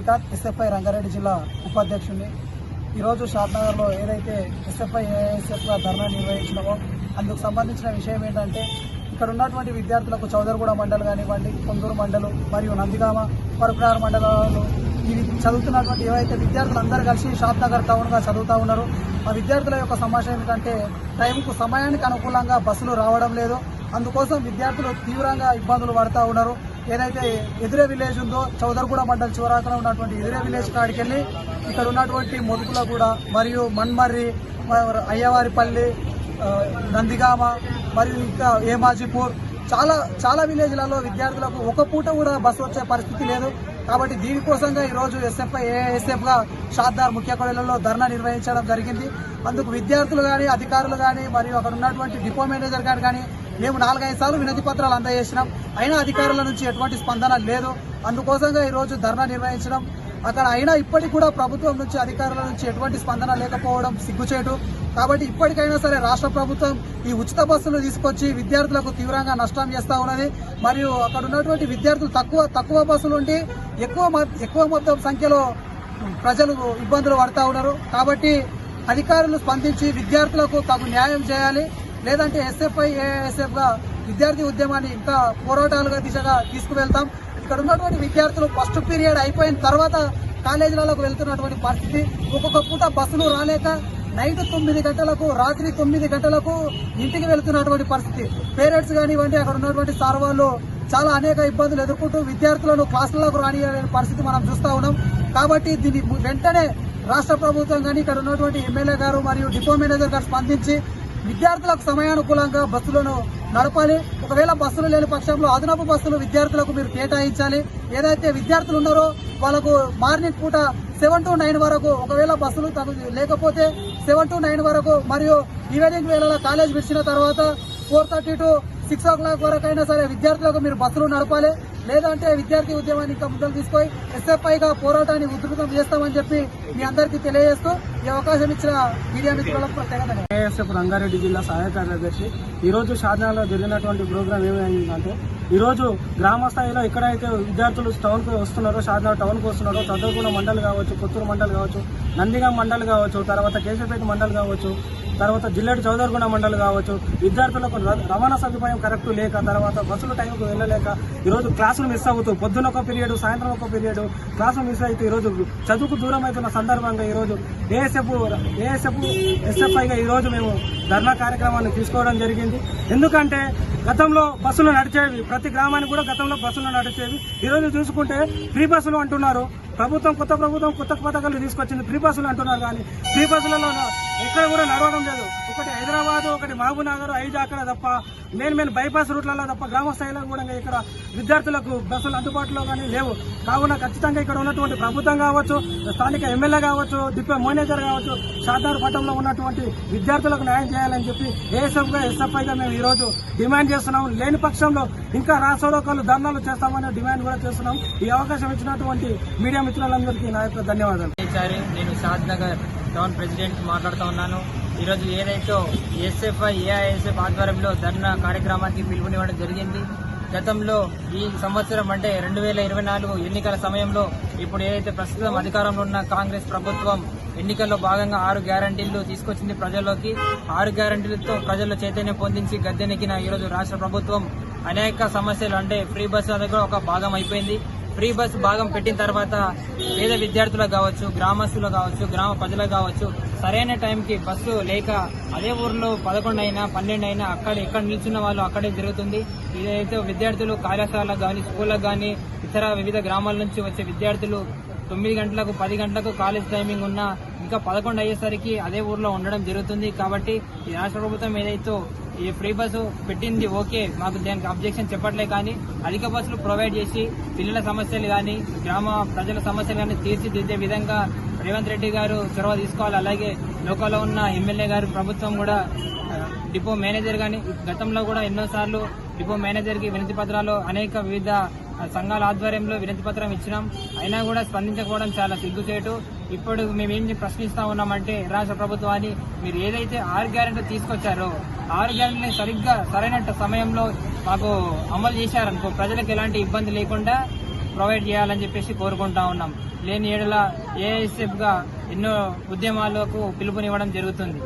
Srikanth SFI Rangareddy జిల్లా ఉపాధ్యక్షుడిని ఈరోజు షాద్నగర్లో ఏదైతే ఎస్ఎఫ్ఐ ఏఎస్ఎఫ్గా ధర్నా నిర్వహించినామో అందుకు సంబంధించిన విషయం ఏంటంటే ఇక్కడ ఉన్నటువంటి విద్యార్థులకు చౌదరగూడ మండలి కానివ్వండి కొందూరు మండలు మరియు నందిగామ పరుకునార్ మండలాలు ఇవి చదువుతున్నటువంటి ఏవైతే విద్యార్థులు అందరూ కలిసి షాద్నగర్ టౌన్గా చదువుతూ ఉన్నారు ఆ విద్యార్థుల యొక్క సమస్య ఏంటంటే టైంకు సమయానికి అనుకూలంగా బస్సులు రావడం లేదు. అందుకోసం విద్యార్థులు తీవ్రంగా ఇబ్బందులు పడుతూ ఉన్నారు. ఏదైతే ఎదురే విలేజ్ ఉందో చౌదరగూడ మండల్ చివరాకన ఉన్నటువంటి ఎదురే విలేజ్ కాడికి వెళ్ళి ఇక్కడ ఉన్నటువంటి కూడా మరియు మన్మర్రి అయ్యవారిపల్లి నందిగామ మరియు ఇంకా ఏమాజీపూర్ చాలా చాలా విలేజ్లలో విద్యార్థులకు ఒక పూట కూడా బస్సు వచ్చే పరిస్థితి లేదు. కాబట్టి దీనికోసంగా ఈరోజు ఎస్ఎఫ్ఐ ఏఎస్ఎఫ్గా షాద్దార్ ముఖ్య కొడలలో ధర్నా నిర్వహించడం జరిగింది. అందుకు విద్యార్థులు కానీ అధికారులు కానీ మరియు అక్కడ ఉన్నటువంటి డిపో మేనేజర్ గారు కానీ మేము నాలుగైదు సార్లు వినతి పత్రాలు అందజేసినాం. అయినా అధికారుల నుంచి ఎటువంటి స్పందన లేదు. అందుకోసంగా ఈరోజు ధర్నా నిర్వహించడం అక్కడ అయినా ఇప్పటికి కూడా ప్రభుత్వం నుంచి అధికారుల నుంచి ఎటువంటి స్పందన లేకపోవడం సిగ్గుచేటు. కాబట్టి ఇప్పటికైనా సరే రాష్ట్ర ప్రభుత్వం ఈ ఉచిత బస్సులు తీసుకొచ్చి విద్యార్థులకు తీవ్రంగా నష్టం చేస్తూ ఉన్నది. మరియు అక్కడ ఉన్నటువంటి విద్యార్థులు తక్కువ తక్కువ బస్సులు ఉండి ఎక్కువ ఎక్కువ మొత్తం సంఖ్యలో ప్రజలు ఇబ్బందులు పడతా ఉన్నారు. కాబట్టి అధికారులు స్పందించి విద్యార్థులకు తగు న్యాయం చేయాలి. లేదంటే ఎస్ఎఫ్ఐ ఏఎస్ఎఫ్గా విద్యార్థి ఉద్యమాన్ని ఇంకా పోరాటాలుగా దిశగా తీసుకువెళ్తాం. ఇక్కడ ఉన్నటువంటి విద్యార్థులు ఫస్ట్ పీరియడ్ అయిపోయిన తర్వాత కాలేజీలలోకి వెళ్తున్నటువంటి పరిస్థితి. ఒక్కొక్క పూట బస్సులు రాలేక నైట్ తొమ్మిది గంటలకు రాత్రి తొమ్మిది గంటలకు ఇంటికి వెళ్తున్నటువంటి పరిస్థితి. పేరెంట్స్ కానివ్వండి అక్కడ ఉన్నటువంటి సార్ వాళ్ళు చాలా అనేక ఇబ్బందులు ఎదుర్కొంటూ విద్యార్థులను క్లాసులకు రానియలేని పరిస్థితి మనం చూస్తా ఉన్నాం. కాబట్టి దీన్ని వెంటనే రాష్ట్ర ప్రభుత్వం కానీ ఇక్కడ ఉన్నటువంటి ఎమ్మెల్యే గారు మరియు డిపో మేనేజర్ గారు స్పందించి విద్యార్థులకు సమయానుకూలంగా బస్సులను నడపాలి. ఒకవేళ బస్సులు లేని పక్షంలో అదనపు బస్సులు విద్యార్థులకు మీరు కేటాయించాలి. ఏదైతే విద్యార్థులు ఉన్నారో వాళ్ళకు మార్నింగ్ పూట సెవెన్ టు నైన్ వరకు ఒకవేళ బస్సులు తగు లేకపోతే సెవెన్ టు నైన్ వరకు మరియు ఈవినింగ్ వేళలో కాలేజ్ విడిచిన తర్వాత four thirty to six o'clock వరకు అయినా సరే విద్యార్థులకు మీరు బస్సులు నడపాలి. లేదంటే విద్యార్థి ఉద్యమాన్ని ఇంకా ముద్దలు తీసుకొని ఎస్ఎఫ్ఐగా పోరాటాన్ని ఉధృతం చేస్తామని చెప్పి మీ అందరికీ తెలియజేస్తూ ఈ అవకాశం ఇచ్చిన మీడియా మిత్రులకు ఏఎస్ఎఫ్ రంగారెడ్డి జిల్లా సహాయ కార్యదర్శి ఈరోజు షాజహాన్లో జరిగినటువంటి ప్రోగ్రామ్ ఏమైందంటే ఈరోజు గ్రామ స్థాయిలో ఎక్కడైతే విద్యార్థులు టౌన్కు వస్తున్నారో షాద్నా టౌన్కు వస్తున్నారో చదువుకున్న మండలి కావచ్చు పుత్తూరు మండలి కావచ్చు నందిగా మండలి కావచ్చు తర్వాత కేసీపేట మండలి కావచ్చు తర్వాత జిల్లాడి చౌదర్గుణ మండలి కావచ్చు విద్యార్థులకు ర- రవాణా సదుపాయం కరెక్ట్ లేక తర్వాత బస్సులు టైంకు వెళ్ళలేక ఈరోజు క్లాసులు మిస్ అవుతూ పొద్దున ఒక పీరియడ్ సాయంత్రం ఒక పీరియడ్ క్లాసులు మిస్ అయితే ఈరోజు చదువుకు దూరం అవుతున్న సందర్భంగా ఈరోజు ఏఎస్ఎఫ్ ఏఎస్ఎఫ్ ఎస్ఎఫ్ఐగా ఈరోజు మేము ధర్నా కార్యక్రమాన్ని తీసుకోవడం జరిగింది. ఎందుకంటే గతంలో బస్సులు నడిచేవి ప్రతి గ్రామానికి కూడా గతంలో బస్సులు నడిచేవి. ఈరోజు చూసుకుంటే ఫ్రీ బస్సులు అంటున్నారు. ప్రభుత్వం కొత్త ప్రభుత్వం కొత్త పథకాలు తీసుకొచ్చింది ఫ్రీ బస్సులు అంటున్నారు కానీ ఫ్రీ బస్సులలో ఎక్కడ కూడా నడవడం లేదు. ఒకటి హైదరాబాద్ ఒకటి మహబూబ్ ఐదు అక్కడ తప్ప మెయిన్ మెయిన్ బైపాస్ రూట్లలో తప్ప గ్రామ స్థాయిలో కూడా ఇక్కడ విద్యార్థులకు బస్సులు అందుబాటులో కానీ లేవు. కావున ఖచ్చితంగా ఇక్కడ ఉన్నటువంటి ప్రభుత్వం కావచ్చు స్థానిక ఎమ్మెల్యే కావచ్చు డిపో మేనేజర్ కావచ్చు షాదార్ పట్టణంలో ఉన్నటువంటి విద్యార్థులకు న్యాయం చేయాలని చెప్పి ఏఎస్ఎఫ్గా ఎస్ఎఫ్ఐగా మేము ఈ రోజు డిమాండ్ చేస్తున్నాం లేని పక్షంలో ఇంకా రాసోడోకాలు ధర్నాలు చేస్తామనే డిమాండ్ కూడా చేస్తున్నాం. ఈ అవకాశం ఇచ్చినటువంటి మీడియా మిత్రులందరికీ నా యొక్క ధన్యవాదాలు. నేను షాద్ నగర్ టౌన్ ప్రెసిడెంట్ మాట్లాడుతూ ఉన్నాను. ఈరోజు ఏదైతే ఎస్ఎఫ్ఐ ఏఐఎస్ఎఫ్ ఆధ్వర్యంలో ధర్నా కార్యక్రమానికి పిలుపునివ్వడం జరిగింది. గతంలో ఈ సంవత్సరం అంటే రెండు వేల ఇరవై నాలుగు ఎన్నికల సమయంలో ఇప్పుడు ఏదైతే ప్రస్తుతం అధికారంలో ఉన్న కాంగ్రెస్ ప్రభుత్వం ఎన్నికల్లో భాగంగా ఆరు గ్యారంటీలు తీసుకొచ్చింది ప్రజల్లోకి. ఆరు గ్యారంటీలతో ప్రజల్లో చైతన్యం పొందించి గద్దెనెక్కిన ఈరోజు రాష్ట్ర ప్రభుత్వం అనేక సమస్యలు అంటే ఫ్రీ బస్సు అనేది కూడా ఒక భాగం అయిపోయింది. ఫ్రీ బస్ భాగం పెట్టిన తర్వాత పేద విద్యార్థులకు కావచ్చు గ్రామస్తులు కావచ్చు గ్రామ ప్రజలకు కావచ్చు సరైన టైంకి బస్సు లేక అదే ఊర్లో పదకొండు అయినా పన్నెండు అయినా అక్కడ ఎక్కడ నిల్చున్న వాళ్ళు అక్కడే జరుగుతుంది ఇదైతే విద్యార్థులు కళాశాలకు కానీ స్కూళ్ళకు కానీ ఇతర వివిధ గ్రామాల నుంచి వచ్చే విద్యార్థులు తొమ్మిది గంటలకు పది గంటలకు కాలేజ్ టైమింగ్ ఉన్నా ఇంకా పదకొండు అయ్యేసరికి అదే ఊర్లో ఉండడం జరుగుతుంది. కాబట్టి ఈ రాష్ట్ర ప్రభుత్వం ఏదైతే ఈ ఫ్రీ బస్సు పెట్టింది ఓకే మాకు దానికి అబ్జెక్షన్ చెప్పట్లే కానీ అధిక బస్సులు ప్రొవైడ్ చేసి పిల్లల సమస్యలు కానీ గ్రామ ప్రజల సమస్యలు కానీ తీర్చిదిద్దే విధంగా రేవంత్ రెడ్డి గారు చొరవ తీసుకోవాలి. అలాగే లోకల్లో ఉన్న ఎమ్మెల్యే గారు ప్రభుత్వం కూడా డిపో మేనేజర్ కానీ గతంలో కూడా ఎన్నోసార్లు డిపో మేనేజర్కి వినతి పత్రాలు అనేక వివిధ సంఘాల ఆధ్వర్యంలో వినతి పత్రం ఇచ్చినాం. అయినా కూడా స్పందించకపోవడం చాలా సిగ్గుచేటు. ఇప్పుడు మేమేం ప్రశ్నిస్తా ఉన్నామంటే రాష్ట్ర ప్రభుత్వాన్ని మీరు ఏదైతే ఆరు గ్యారెంటీ తీసుకొచ్చారో ఆరు గ్యారెంటీని సరిగ్గా సరైన సమయంలో మాకు అమలు చేశారనుకో ప్రజలకు ఎలాంటి ఇబ్బంది లేకుండా ప్రొవైడ్ చేయాలని చెప్పేసి కోరుకుంటా ఉన్నాం. లేని ఏడల ఏఐఎస్ఎఫ్గా ఎన్నో ఉద్యమాలకు పిలుపునివ్వడం జరుగుతుంది.